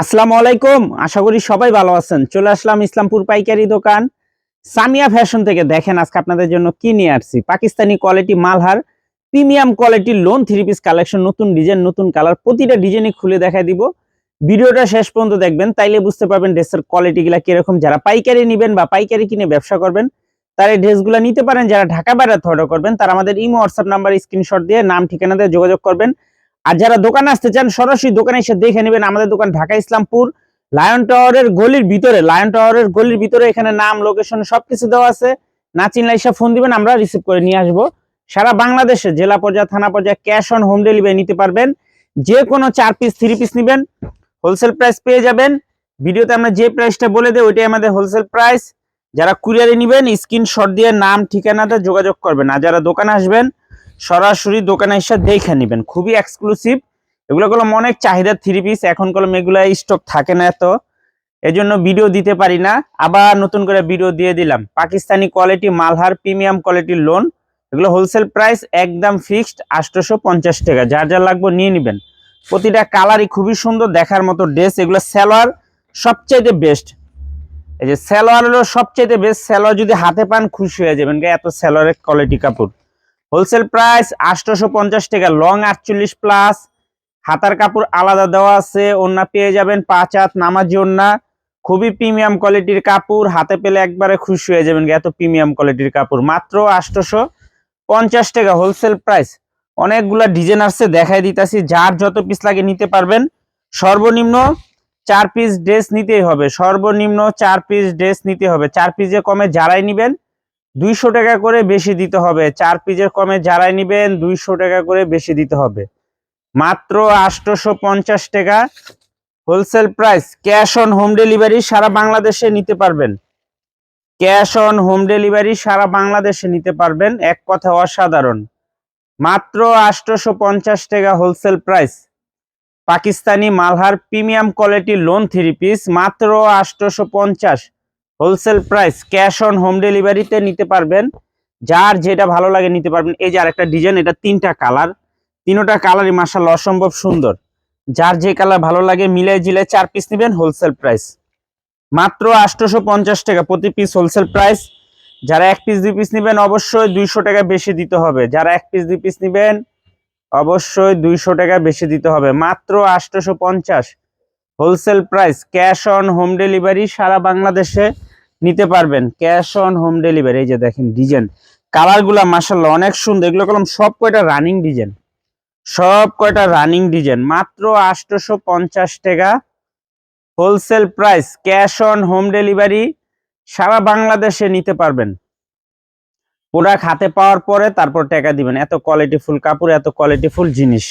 আসসালামু আলাইকুম। আশা করি সবাই ভালো আছেন। চলে আসলাম ইসলামপুর পাইকারি দোকান। সামিয়া ফ্যাশন থেকে দেখেন আজকে আপনাদের জন্য কি নিয়ে আসছি। Pakistani quality Malhar premium quality lawn three piece collection, নতুন ডিজাইন, নতুন কালার, প্রতিটা ডিজাইনই খুলে দেখা দিব। ভিডিওটা শেষ পর্যন্ত দেখবেন, তাইলে বুঝতে পারবেন ড্রেসের কোয়ালিটি গুলা কীরকম। যারা পাইকারি নেবেন বা পাইকারি কিনে ব্যবসা করবেন, তারা এই ড্রেসগুলো নিতে পারেন। যারা ঢাকা বাইরে অর্ডার করবেন, তারা আমাদের ইমো, হোয়াটসঅ্যাপ নাম্বার স্ক্রিনশট দিয়ে নাম, ঠিকানা দিয়ে যোগাযোগ করবেন। আর যারা দোকানে আসতে চান, সরাসরি দোকানে এসে দেখে নেবেন আমাদের দোকান ঢাকা ইসলামপুর, লায়ন টাওয়ারের গলির ভিতরে, লায়ন টাওয়ারের গলির ভিতরে এখানে নাম লোকেশন সবকিছু দেওয়া আছে। না চিনলে এসে ফোন দিবেন, আমরা রিসিভ করে নিয়ে আসব। সারা বাংলাদেশে জেলা পর্যায়ে, থানা পর্যায়ে ক্যাশ অন হোম ডেলিভারি নিতে পারবেন। যে কোনো চার পিস থ্রি পিস নেবেন হোলসেল প্রাইস পেয়ে যাবেন। ভিডিওতে আমরা যে প্রাইসটা বলে দেই, ওইটাই আমাদের হোলসেল প্রাইস যারা কুরিয়ারে নেবেন স্ক্রিনশট দিয়ে নাম, ঠিকানাতে যোগাযোগ করবেন। আর যারা দোকানে আসবেন সরাসরি দোকানে এসে দেখে নেবেন। খুবই এক্সক্লুসিভ এগুলো কলম অনেক চাহিদা থ্রি পিস এখন কলম এগুলো স্টক থাকে না এত। এজন্য ভিডিও দিতে পারি না। আবার নতুন করে ভিডিও দিয়ে দিলাম। পাকিস্তানি কোয়ালিটি মালহার প্রিমিয়াম কোয়ালিটির লোন এগুলো হোলসেল প্রাইস একদম ফিক্সড আটশোশো পঞ্চাশ টাকা। যার যা লাগবে নিয়ে নেবেন। প্রতিটা কালারই খুবই সুন্দর, দেখার মতো ড্রেস এগুলো স্যালোয়ার সবচাইতে বেস্ট এই যে স্যালোয়ার হলো সবচাইতে বেস্ট স্যালোয়ার যদি হাতে পান, খুশি হয়ে যাবেন। এত স্যালোয়ারের কোয়ালিটি কাপড়। হোলসেল প্রাইস আটশোশো পঞ্চাশ টাকা, লং আটচল্লিশ প্লাস। হাতার কাপড় আলাদা দেওয়া আছে ওন্না পেয়ে যাবেন পাঁচ হাত নামাজি ওন্না খুবই প্রিমিয়াম কোয়ালিটির কাপড়, হাতে পেলে একবারে খুশি হয়ে যাবেন এত প্রিমিয়াম কোয়ালিটির কাপড়। মাত্র আটশোশো পঞ্চাশ টাকা হোলসেল প্রাইস। অনেকগুলা ডিজাইন আসছে, দেখাই দিতেছি, যার যত পিস লাগে নিতে পারবেন। সর্বনিম্ন চার পিস ড্রেস নিতেই হবে, সর্বনিম্ন চার পিস ড্রেস নিতে হবে। চার পিসে কমে যারাই নিবেন দুইশো টাকা করে বেশি দিতে হবে। চার পিসের কমে যারাই নিবেন, দুইশো টাকা করে বেশি দিতে হবে। মাত্র আটশোশো পঞ্চাশ টাকা wholesale price. Cash on home delivery সারা বাংলাদেশে নিতে পারবেন। ক্যাশ অন হোম ডেলিভারি সারা বাংলাদেশে নিতে পারবেন, এক কথা অসাধারণ। মাত্র আটশোশো পঞ্চাশ টাকা wholesale price. Pakistani Malhar premium quality lawn three piece, মাত্র আটশোশো পঞ্চাশ। Wholesale price, cash on home ডেলিভারিতে নিতে পারবেন। যার যেটা ভালো লাগে নিতে পারবেন। এই যে আরেকটা ডিজাইন, এটা তিনটা কালার। তিনোটা কালারই মাসাল অসম্ভব সুন্দর। যার যে কালার ভালো লাগে মিলে জিলে চার পিস নেবেন হোলসেল প্রাইস। মাত্র আটশোশো পঞ্চাশ টাকা প্রতি পিস হোলসেল প্রাইস। যারা এক পিস দুই পিস নেবেন, অবশ্যই দুইশো টাকা বেশি দিতে হবে। যারা এক পিস দুই পিস নেবেন, অবশ্যই দুইশো টাকা বেশি দিতে হবে। মাত্র আটশোশো পঞ্চাশ wholesale price, cash on home delivery সারা বাংলাদেশে। নিতে পারবেন। ক্যাশ অন হোম ডেলিভারি এই যে দেখেন ডিজাইন কালারগুলা মাসাল্লাহ অনেক সুন্দর। এগুলো কলম সব কয়টা রানিং ডিজাইন সব কয়টা রানিং ডিজাইন মাত্র আটশোশো পঞ্চাশ টাকা wholesale price cash on home delivery সারা বাংলাদেশে নিতে পারবেন। প্রোডাক্ট হাতে পাওয়ার পরে তারপর টাকা দিবেন। এত কোয়ালিটিফুল কাপড়, এত কোয়ালিটিফুল জিনিস।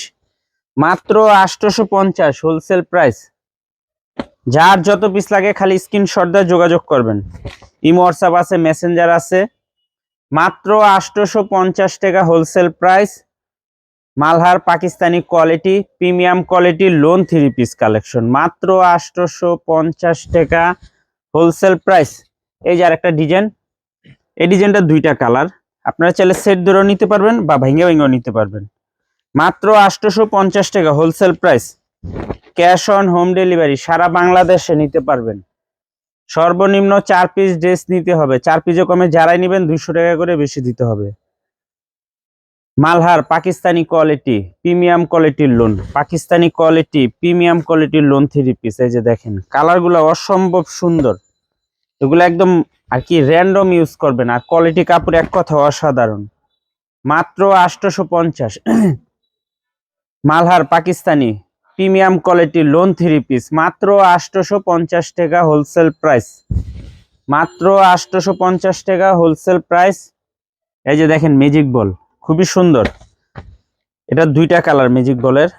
মাত্র আটশোশো পঞ্চাশ হোলসেল প্রাইস যার যত পিস লাগে খালি স্ক্রিনশট দিয়ে যোগাযোগ করবেন। ইমো হোয়াটসঅ্যাপ আছে মেসেঞ্জার আছে। মাত্র আটশোশো পঞ্চাশ টাকা wholesale price Malhar Pakistani quality premium quality lawn three piece collection মাত্র আটশোশো পঞ্চাশ টাকা হোলসেল প্রাইস এই যে আরেকটা ডিজাইন এই ডিজাইনটা দুইটা কালার আপনারা চাইলে সেট ধরেও নিতে পারবেন বা ভেঙে ভেঙেও নিতে পারবেন। মাত্র আটশোশো পঞ্চাশ টাকা wholesale price cash on home delivery সারা বাংলাদেশে নিতে পারবেন। সর্বনিম্ন চার পিস ড্রেস নিতে হবে। চার পিসে কমে যারাই নেবেন দুইশো টাকা করে বেশি দিতে হবে। মালহার পাকিস্তানি কোয়ালিটি প্রিমিয়াম কোয়ালিটির লোন পাকিস্তানি কোয়ালিটি প্রিমিয়াম কোয়ালিটির লোন থ্রি পিস এই যে দেখেন কালারগুলো অসম্ভব সুন্দর। এগুলো একদম আর কি র্যান্ডম ইউজ করবেন। আর কোয়ালিটি কাপড় এক কথা অসাধারণ। মাত্র আটশোশো পঞ্চাশ। Malhar Pakistani premium quality lawn three piece. মাত্র আটশোশো পঞ্চাশ টাকা হোলসেল প্রাইস। মাত্র আটশোশো পঞ্চাশ টাকা হোলসেল প্রাইস। এই যে দেখেন ম্যাজিক বল, খুবই সুন্দর। এটা দুইটা কালার ম্যাজিক বলের।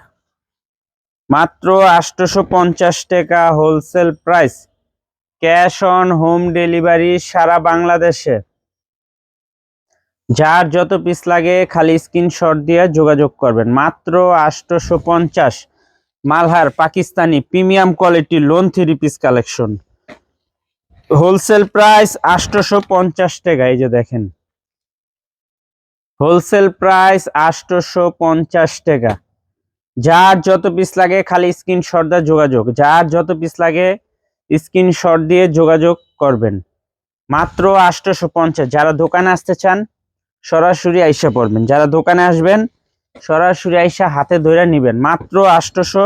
মাত্র আটশোশো পঞ্চাশ টাকা wholesale price. Cash on home delivery সারা বাংলাদেশে। যার যত পিস লাগে খালি স্ক্রিনশট দিয়ে যোগাযোগ করবেন। মাত্র আটশোশো পঞ্চাশ Malhar Pakistani premium quality lawn three piece collection wholesale price আটশোশো পঞ্চাশ টাকা, এই যে দেখেন। হোলসেল প্রাইস আটশোশো পঞ্চাশ টাকা। যার যত পিস লাগে খালি স্ক্রিন স্ক্রিনশট দিয়ে যোগাযোগ। যার যত পিস লাগে স্ক্রিন স্ক্রিনশট দিয়ে যোগাযোগ করবেন। মাত্র আটশোশো পঞ্চাশ। যারা দোকানে আসতে চান, সরাসরি আইসা পড়বেন। যারা দোকানে আসবেন সরাসরি আইসা হাতে ধরে নেবেন। মাত্র আটশোশো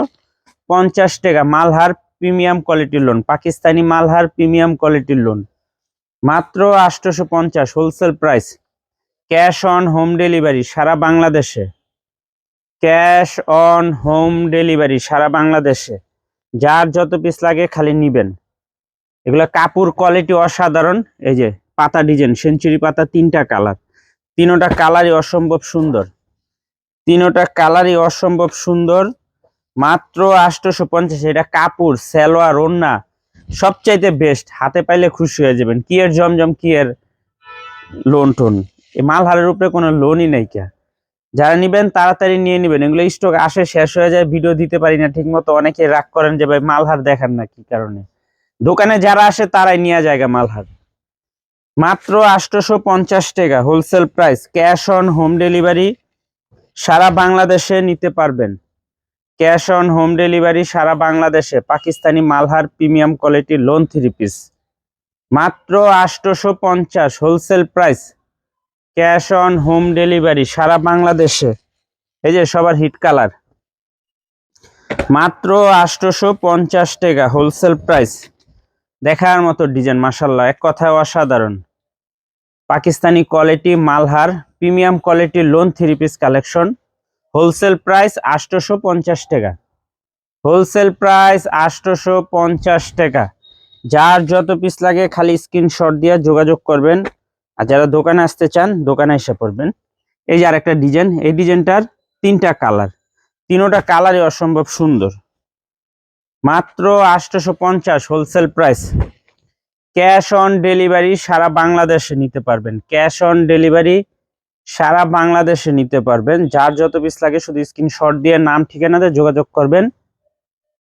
পঞ্চাশ টাকা মালহার প্রিমিয়াম কোয়ালিটির লোন, পাকিস্তানি মালহার প্রিমিয়াম কোয়ালিটির লোন। মাত্র আটশোশো পঞ্চাশ wholesale price. Cash on home delivery সারা বাংলাদেশে। ক্যাশ অন হোম ডেলিভারি সারা বাংলাদেশে। যার যত পিস লাগে খালি নিবেন। এগুলো কাপড় কোয়ালিটি অসাধারণ। এই যে পাতা ডিজাইন সেঞ্চুরি পাতা তিনটা কালার তিনোটা কালারই অসম্ভব সুন্দর। তিনোটা কালারই অসম্ভব সুন্দর। মাত্র আটশোশো পঞ্চাশ, এটা কাপড়, সেলোয়ার ওন্না সবচাইতে বেস্ট হাতে পাইলে খুশি হয়ে যাবেন। কি এর জমজম, কি এর লোন টোন? এই মালহারের উপরে কোনো লোনই নাই কে। যারা নিবেন, তাড়াতাড়ি নিয়ে নিবেন। এগুলো স্টক আসে, শেষ হয়ে যায় ভিডিও দিতে পারি না। ঠিক মতো অনেকে রাগ করেন যে, ভাই মালহার দেখান না, কি কারণে? দোকানে যারা আসে, তারাই নিয়ে জায়গা মালহার মাত্র আটশোশো পঞ্চাশ টাকা wholesale price cash on home delivery সারা বাংলাদেশে নিতে পারবেন। ক্যাশ অন হোম ডেলিভারি সারা বাংলাদেশে। পাকিস্তানি মালহার প্রিমিয়াম কোয়ালিটির লোন থ্রি পিস। মাত্র আটশোশো পঞ্চাশ wholesale price. Cash on home delivery সারা বাংলাদেশে। এই যে সবার হিট কালার। মাত্র আটশোশো পঞ্চাশ টাকা হোলসেল প্রাইস। দেখার মতো ডিজাইন মাসাল্লাহ এক কথায় অসাধারণ। পাকিস্তানি কোয়ালিটি মালহার প্রিমিয়াম কোয়ালিটির lawn three piece collection. Wholesale price আটশোশো পঞ্চাশ টাকা। হোলসেল প্রাইস আটশোশো পঞ্চাশ টাকা। যার যত পিস লাগে খালি স্ক্রিনশট দিয়ে যোগাযোগ করবেন। আর যারা দোকানে আসতে চান, দোকানে এসে পড়বেন। এই যে আরেকটা ডিজাইন, এই ডিজাইনটার তিনটা কালার। তিনোটা কালারই অসম্ভব সুন্দর। মাত্র আটশোশো পঞ্চাশ wholesale price. Cash on delivery সারা বাংলাদেশে নিতে পারবেন। ক্যাশ অন ডেলিভারি সারা বাংলাদেশে নিতে পারবেন। যার যত পিস লাগে শুধু স্ক্রিনশট দিয়ে নাম ঠিকানাতে যোগাযোগ করবেন।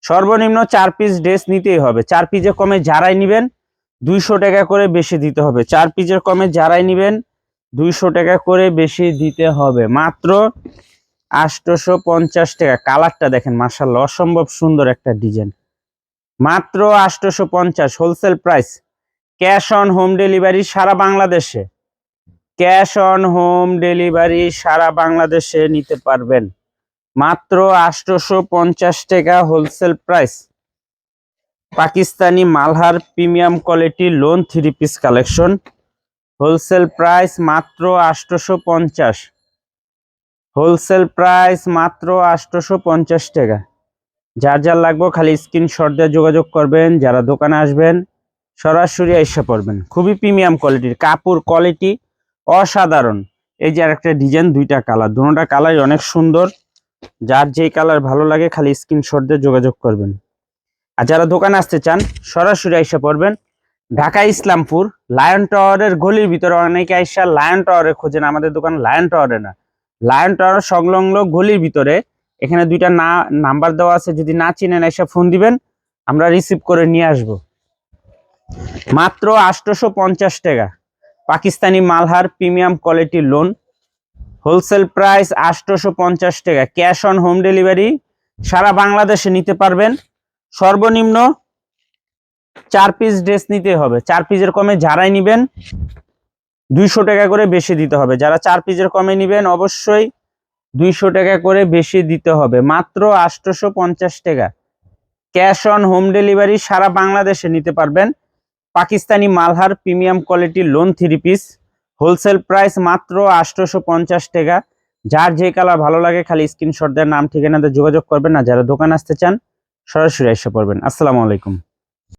সর্বনিম্ন চার পিস ড্রেস নিতেই হবে। চার পিসের কমে যারাই নিবেন, দুইশো টাকা করে বেশি দিতে হবে। চার পিসের কমে যারাই নিবেন, দুইশো টাকা করে বেশি দিতে হবে। মাত্র আটশোশো পঞ্চাশ টাকা। কালারটা দেখেন মার্শাল্লাহ অসম্ভব সুন্দর একটা ডিজাইন মাত্র আটশোশো পঞ্চাশ wholesale price cash on home delivery সারা বাংলাদেশে। ক্যাশ অন হোম ডেলিভারি সারা বাংলাদেশে নিতে পারবেন। মাত্র আটশোশো পঞ্চাশ টাকা wholesale price. Pakistani Malhar premium quality lawn three piece collection. Wholesale price মাত্র আটশোশো পঞ্চাশ হোলসেল প্রাইস মাত্র আটশোশো পঞ্চাশ টাকা। যার যার লাগবে খালি স্ক্রিনশট দিয়ে যোগাযোগ করবেন, যারা দোকানে আসবেন, সরাসরি এসে পড়বেন। খুবই প্রিমিয়াম কোয়ালিটির, কাপড় কোয়ালিটি অসাধারণ। এই যে আরেকটা ডিজাইন দুইটা কালার দুটোটা কালারই অনেক সুন্দর। যার যেই কালার ভালো লাগে, খালি স্ক্রিনশট দিয়ে যোগাযোগ করবেন। আর যারা দোকানে আসতে চান, সরাসরি এসে পড়বেন ঢাকা ইসলামপুর লায়ন টাওয়ারের গলির ভিতরে। অনেকে আইসা লায়ন টাওয়ারে খোঁজেন। আমাদের দোকান লায়ন টাওয়ারে না। লায়ন টাওয়ার সংলগ্ন গলির ভিতরে। এখানে দুইটা না নাম্বার দেওয়া আছে। যদি না চিনেন, এসে ফোন দিবেন। আমরা রিসিভ করে নিয়ে আসব। মাত্র আটশোশো পঞ্চাশ টাকা। পাকিস্তানি মালহার প্রিমিয়াম কোয়ালিটির লোন। হোলসেল প্রাইস আটশোশো পঞ্চাশ টাকা। ক্যাশ অন হোম ডেলিভারি সারা বাংলাদেশে নিতে পারবেন। সর্বনিম্ন চার পিস ড্রেস নিতে হবে। চার পিসের কমে যারাই নিবেন, দুইশো টাকা করে বেশি দিতে হবে। যারা চার পিসের কমে নিবেন, অবশ্যই দুইশো টাকা করে বেশি দিতে হবে। মাত্র আটশোশো পঞ্চাশ টাকা। ক্যাশ অন হোম ডেলিভারি সারা বাংলাদেশে নিতে পারবেন। Pakistani Malhar premium quality lawn three piece. Wholesale price মাত্র আষ্টশো পঞ্চাশ টাকা। যার যে কালার ভালো লাগে খালি স্ক্রিনশট দেওয়ার নাম, ঠিকানাতে যোগাযোগ করবেন। না যারা দোকান আসতে চান, সরাসরি এসে পড়বেন। আসসালামু আলাইকুম।